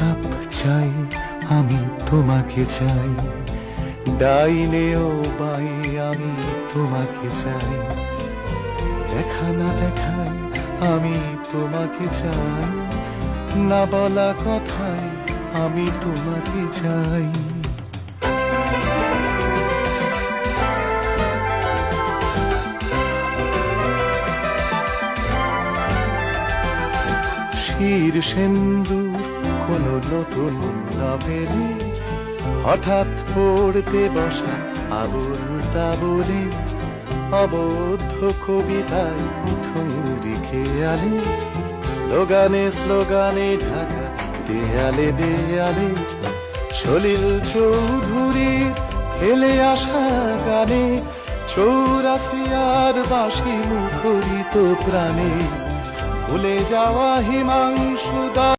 Cup চাই, আমি তোমাকে চাই। ডাইনে ও বাই আমি তোমাকে চাই। দেখা না দেখাই আমি তোমাকে চাই। না বলা কথায় আমি তোমাকে চাই। শির কোন নতুন নভেলে হঠাৎ পড়তে বসা আবুল তাবুলে, অবদ্ধ কবিতায় ঠুংরি খেয়ালে, স্লোগানে স্লোগানে ঢাকা দেয়ালে দেয়ালে, সলিল চৌধুরীর ফেলে আসা গানে চৌরাসিয়ার বাসি মুখরিত প্রাণে, ভুলে যাওয়া হিমাংশু দা